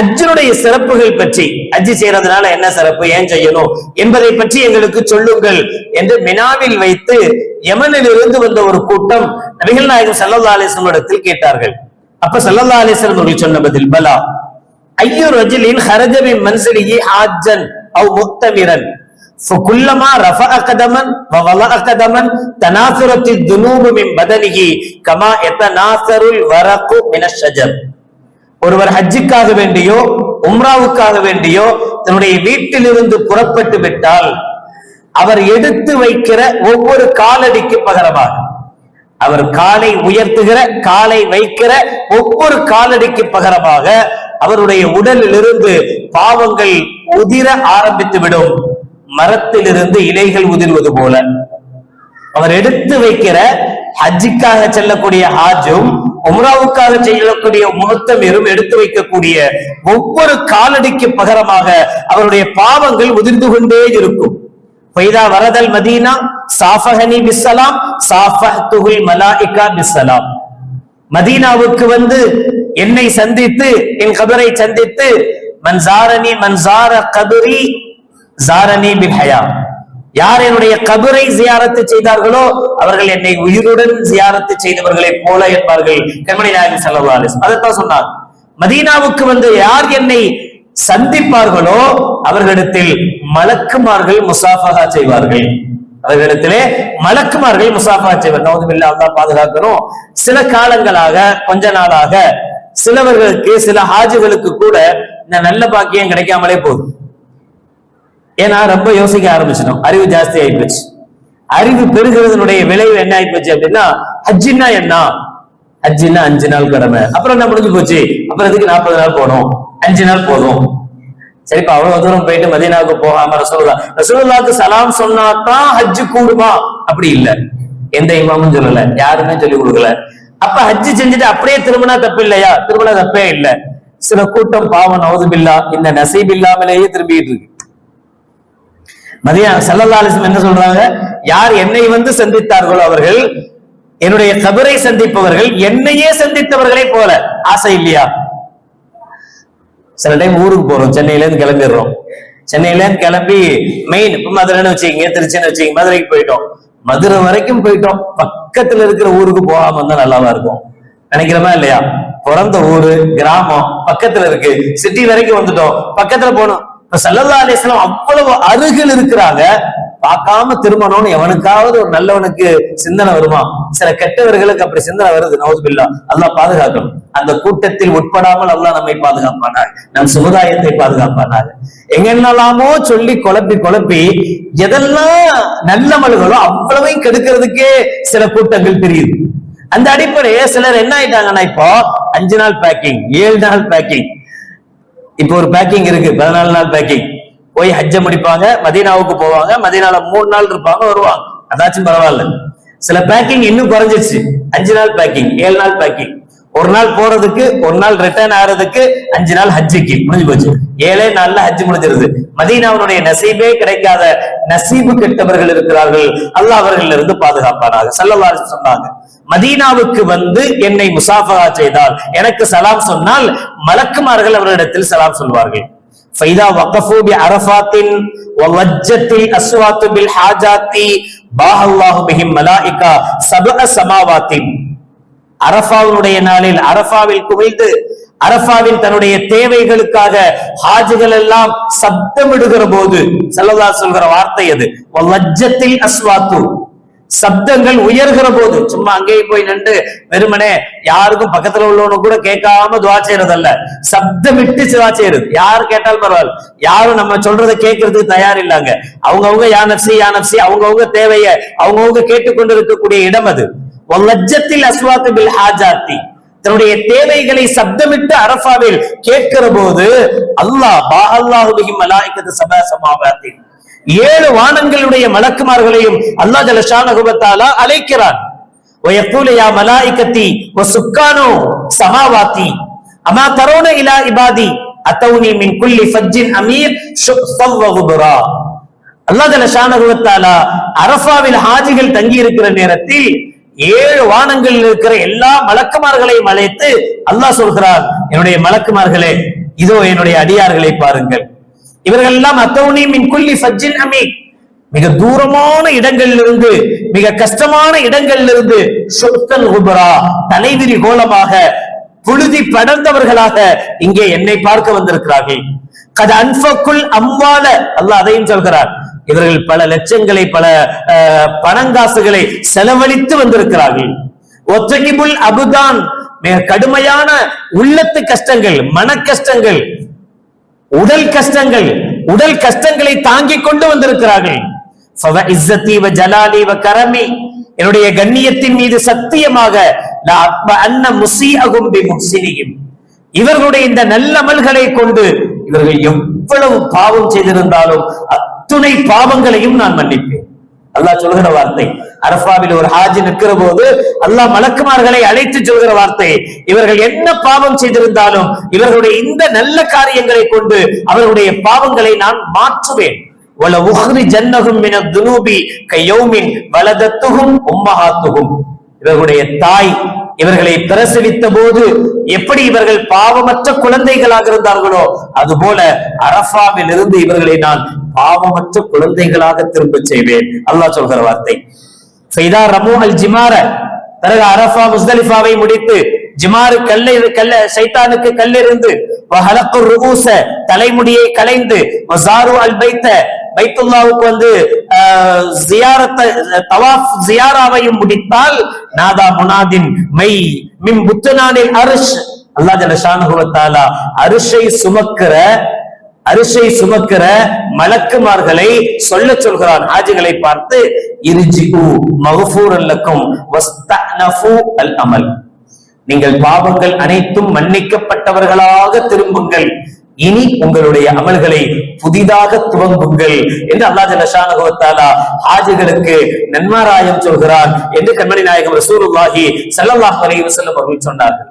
ஹஜ்ஜினுடைய சிறப்புகள் பற்றி ஹஜ்ஜி செய்யறதுனால என்ன சிறப்பு ஏன் செய்யணும் என்பதை பற்றி எங்களுக்கு சொல்லுங்கள் என்று மினாவில் வைத்து யமனில் இருந்து வந்த ஒரு கூட்டம் நபிகள் நாயகம் சல்லல்லா அலிஸ்லம் இடத்தில் கேட்டார்கள் அப்ப சல்லல்லா அலிஸ்லம் அவர்கள் சொன்ன பதில் பலா ஐயோ ரஜிலின் ஹரஜமி மன்சிலிகி ஹாஜன் அவ் முக்தமிரன் فكلما رفع قدما ووضع قدما تناثرت الذنوب من بدنه كما يتناثر الورق من الشجر ஒருவர் ஹஜ்ஜுக்காக வேண்டியோ உம்ராவுக்காக வேண்டியோ தன்னுடைய வீட்டிலிருந்து புறப்பட்டு விட்டால் அவர் எடுத்து வைக்கிற ஒவ்வொரு காலடிக்கு பகரமாக அவர் காலை உயர்த்துகிற காலை வைக்கிற ஒவ்வொரு காலடிக்கு பகரமாக அவருடைய உடலிலிருந்து பாவங்கள் உதிர ஆரம்பித்து விடும் மரத்திலிருந்து இலைகள் உதிர்வது போல. அவர் எடுத்து வைக்கிற ஹஜ்ஜிக்காக செல்லக்கூடிய ஹாஜும் உம்ராவுக்காக செல்லக்கூடிய முகத்தமீரும் எடுத்து வைக்கக்கூடிய ஒவ்வொரு காலடிக்கு பகரமாக அவருடைய பாவங்கள் உதிர்ந்து கொண்டே இருக்கும். பைதா வரதல் மதீனா சாஃபஹனி பிஸ்ஸலாம் சாஃபஹ்துஹுல் மலாயிகா பிஸ்ஸலாம். மதீனாவுக்கு வந்து என்னை சந்தித்து என் கபரை சந்தித்து மன்சாரணி மன்சார கபரி ஜாரணி பில் ஹயா. யார் என்னுடைய கபரை ஜியாரத்து செய்தார்களோ அவர்கள் என்னை உயிருடன் ஜியாரத்து செய்தவர்களைப் போல என்பார்கள். கண்மணி நாயகம் செல்லவா அதைத்தான் சொன்னார். மதீனாவுக்கு வந்து யார் என்னை சந்திப்பார்களோ அவர்களிடத்தில் மலக்குமார்கள் முசாஃபகா செய்வார்கள். அவர்களிடத்திலே மலக்குமார்கள் முசாஃபா செய்வார். நவதுமில்லா பாதுகாக்கிறோம் பாதுகாக்கணும். சில காலங்களாக கொஞ்ச நாளாக சிலவர்களுக்கு சில ஹாஜிகளுக்கு கூட இந்த நல்ல பாக்கியம் கிடைக்காமலே போகுது. ஏன்னா ரொம்ப யோசிக்க ஆரம்பிச்சிட்டோம். அறிவு ஜாஸ்தி ஆயிப்போச்சு. அறிவு பெருகிறதுனுடைய விளைவு என்ன ஆயிப்போச்சு அப்படின்னா ஹஜ்ஜின்னா என்ன? ஹஜ்ஜின்னா அஞ்சு நாள் கடமை. அப்புறம் என்ன முடிஞ்சு போச்சு? அப்புறம் இதுக்கு நாற்பது நாள் போகணும்? அஞ்சு நாள் போதும். சரிப்பா அவ்வளவு தூரம் போயிட்டு மதீனாவுக்கு போகாம ரசூலுல்லா ரசூலுல்லாக்கு சலாம் சொன்னாதான் ஹஜ்ஜு கூடுமா? அப்படி இல்ல. எந்த இமாமும் சொல்லல. யாருமே சொல்லி கொடுக்கல. அப்ப ஹஜ்ஜு செஞ்சுட்டு அப்படியே திரும்பினா தப்பு இல்லையா? திரும்பினா தப்பே இல்ல. சில கூட்டம் பாவம் நவதுபில்லா இந்த நசீப் இல்லாமலேயே திரும்பிட்டு இருக்கு. மதியா சல்லல்லா என்ன சொல்றாங்க? யார் என்னை வந்து சந்தித்தார்களோ அவர்கள் என்னுடைய கபரை சந்திப்பவர்கள் என்னையே சந்தித்தவர்களே போல ஆசை இல்லையா? சில டைம் ஊருக்கு போறோம் சென்னையில இருந்து கிளம்பிடுறோம். சென்னையில இருந்து கிளம்பி மெயின் இப்ப மதுரைன்னு வச்சுக்கீங்க திருச்சின்னு வச்சுக்கீங்க மதுரைக்கு போயிட்டோம். மதுரை வரைக்கும் போயிட்டோம். பக்கத்துல இருக்கிற ஊருக்கு போகாம இருந்தா நல்லாவா இருக்கும்? நினைக்கிறோமா இல்லையா? பிறந்த ஊரு கிராமம் பக்கத்துல இருக்கு. சிட்டி வரைக்கும் வந்துட்டோம். பக்கத்துல போனோம். சல்லல்லா அலிஸ்லாம் அவ்வளவு அருகில் இருக்கிறாங்க. பார்க்காம திரும்பணும்னு எவனுக்காவது ஒரு நல்லவனுக்கு சிந்தனை வருமா? சில கெட்டவர்களுக்கு அப்படி சிந்தனை வருது. நவுதுபில்லா அல்லா பாதுகாக்கணும். அந்த கூட்டத்தில் உட்படாமல் அல்லா நம்மை பாதுகாப்பானார் நம் சமுதாயத்தை பாதுகாப்பானார் எங்கென்னலாமோ சொல்லி குழப்பி குழப்பி எதெல்லாம் நல்லமல்களோ அவ்வளவையும் கெடுக்கிறதுக்கே சில கூட்டங்கள் தெரியுது அந்த அடிப்படையே சிலர் என்ன ஆயிட்டாங்கன்னா இப்போ அஞ்சு நாள் பேக்கிங் ஏழு நாள் பேக்கிங் இப்போ ஒரு பேக்கிங் இருக்கு பதினாலு நாள் பேக்கிங் போய் ஹஜ்ஜ முடிப்பாங்க மதீனாவுக்கு போவாங்க மதீனால மூணு நாள் இருப்பாங்க வருவாங்க. அதாச்சும் பரவாயில்ல. சில பேக்கிங் இன்னும் குறைஞ்சிச்சு அஞ்சு நாள் பேக்கிங் ஏழு நாள் பேக்கிங் ஒரு நாள் போறதுக்கு ஒரு நாள் ரிட்டர்ன் ஆறதுக்கு அஞ்சு நாள் ஹஜ்ஜுக்கு. முடிஞ்சு போச்சு. ஏழே நாள்ல ஹஜ் முடிஞ்சிருது. மதீனாவுடைய நசீபே கிடைக்காத நசீபு கெட்டவர்கள் இருக்கிறார்கள். அல்ல அவர்கள் இருந்து பாதுகாப்பானாக செல்லவாறு சொன்னாங்க. மதீனாவுக்கு வந்து என்னை முசாஃபகா செய்தால் எனக்கு சலாம் சொன்னால் மலக்குமார்கள் அவரிடத்தில் சலாம் சொல்வார்கள். فإذا وقفوا بعرفات ووجت الأصوات بالحاجات باح الله بهم ملائكة அரஃபாவினுடைய நாளில் அரபாவில் குவிந்து அரஃபாவின் தன்னுடைய தேவைகளுக்காக ஹாஜிகள் எல்லாம் சப்தமிடுகிற போது செல்லதா சொல்கிற வார்த்தை அது. லஜ்ஜத்தில் அஸ்வாத்து. சப்தங்கள் உயர்கிற போது சும்மா அங்கேயும் போய் நின்று வெறுமனே யாருக்கும் பக்கத்துல உள்ளவனு கூட கேட்காம துவா செய்யறது இல்ல சப்தம் சப்தமிட்டு துவா செய்யறது. யாரு கேட்டாலும் பரவாயில்ல. யாரும் நம்ம சொல்றதை கேட்கறதுக்கு தயார் இல்லாங்க. அவங்கவுங்க யானப்சி யானப்சி அவங்கவுங்க தேவைய அவங்கவுங்க கேட்டுக்கொண்டு இருக்கக்கூடிய இடம் அது. லஜ்ஜத்தில் அஸ்வாத்து ஹாஜாத்தி. தன்னுடைய தேவைகளை சப்தமிட்டு அரஃபாவில் கேட்கிற போது அல்லாஹ் பா மலாய்க்கது சபா சமாவாத்தி ஏழு வானங்களுடைய மலக்குமார்களையும் அல்லாஹ் ஜலஷானகுபத்தாலா அழைக்கிறான். ஒயக்கூலையா மலாய்க்கத்தி ஒ சுக்கானோ சமாவாத்தி. அமா தரோன இலா இபாதி அத்தௌனி மின் குல்லி ஃபஜ்ஜின் அமீர் சுக்ஃபவ் வகுபுரா அல்லாஹ் ஜலஷானகுபத்தாலா அரஃபாவில் ஹாஜிகள் தங்கி இருக்கிற நேரத்தில் ஏழு வானங்களில் இருக்கிற எல்லா மலக்குமார்களையும் அழைத்து அல்லாஹ் சொல்கிறார் என்னுடைய மலக்குமார்களே இதோ என்னுடைய அடியார்களை பாருங்கள். இவர்கள் எல்லாம் அத்தவுனி மின் குல்லி சஜ்ஜின் அமி மிக தூரமான இடங்களிலிருந்து மிக கஷ்டமான இடங்களிலிருந்து சொத்தன் உபரா தலைவிரி கோலமாக புழுதி படர்ந்தவர்களாக இங்கே என்னை பார்க்க வந்திருக்கிறார்கள். கத அன்பக்குள் அம்பால அல்லாஹ் அதையும் சொல்கிறார் இவர்கள் பல லட்சங்களை பல பணங்காசுகளை செலவழித்து வந்திருக்கிறார்கள். ஒத்தகிபுல் அபுதான் மிக கடுமையான உள்ளத்து கஷ்டங்கள் மன கஷ்டங்கள் உடல் கஷ்டங்கள் உடல் கஷ்டங்களை தாங்கிக் கொண்டு வந்திருக்கிறார்கள். கரமி என்னுடைய கண்ணியத்தின் மீது சத்தியமாக அன்ன இவர்களுடைய இந்த நல்லமல்களை கொண்டு இவர்கள் எவ்வளவு பாவம் செய்திருந்தாலும் அத்துணை பாவங்களையும் நான் மன்னிப்பேன். அல்லாஹ் சொல்கிற வார்த்தை அரபாவில் ஒரு ஹாஜி நிற்கிற போது அல்லாஹ் மலக்குமார்களை அழைத்து சொல்கிற வார்த்தை இவர்கள் என்ன பாவம் செய்திருந்தாலும் இவர்களுடைய இந்த நல்ல காரியங்களை கொண்டு அவர்களுடைய பாவங்களை நான் மாற்றுவேன். வல உஹ்ரி ஜன்னகும் மின துனூபி கையோமின் வலதத்துகும் உம்மஹாத்துகும் இவர்களுடைய தாய் இவர்களை பிரசவித்த போது எப்படி இவர்கள் பாவமற்ற குழந்தைகளாக இருந்தார்களோ அதுபோல அரஃபாவில் இருந்து இவர்களை நான் பாவமற்ற குழந்தைகளாக திரும்ப செய்வேன். அல்லாஹ் சொல்கிற வார்த்தை. செய்தார் ரமு அல் ஜிமார பிறகு அரஃபா முஸ்தலிஃபாவை முடித்து ஜிமாரு கல்லை கல்ல சைத்தானுக்கு கல்லிருந்து ருபூச தலைமுடியை கலைந்து அல் பைத்த பைத்துல்லாவுக்கு வந்து ஆஹ், ஜியாரத்தை தவாஃப் ஜியாராவையும் முடித்தால் நாதா முனாதின் மை மின் புத்தனானில் அரிஷ் அல்லாஹ் ஜல்ல ஷானுஹு அரிஷை சுமக்கிற அரிசை சுமக்கிற மலக்குமார்களை சொல்ல சொல்கிறான். ஆஜிகளை பார்த்து இருஜிகு மகஃபூர் அல்லக்கும் வஸ்தனஃபு அல் அமல். நீங்கள் பாவங்கள் அனைத்தும் மன்னிக்கப்பட்டவர்களாக திரும்புங்கள். இனி உங்களுடைய அமல்களை புதிதாக துவங்குங்கள் என்று அல்லாஹ் நஷானகுவத்தாலா ஹாஜிகளுக்கு நன்மாராயம் சொல்கிறான் என்று கண்மணி நாயகம் ரசூலுல்லாஹி சல்லாஹ் அலைவசல்லம் அவர்கள் சொன்னார்கள்.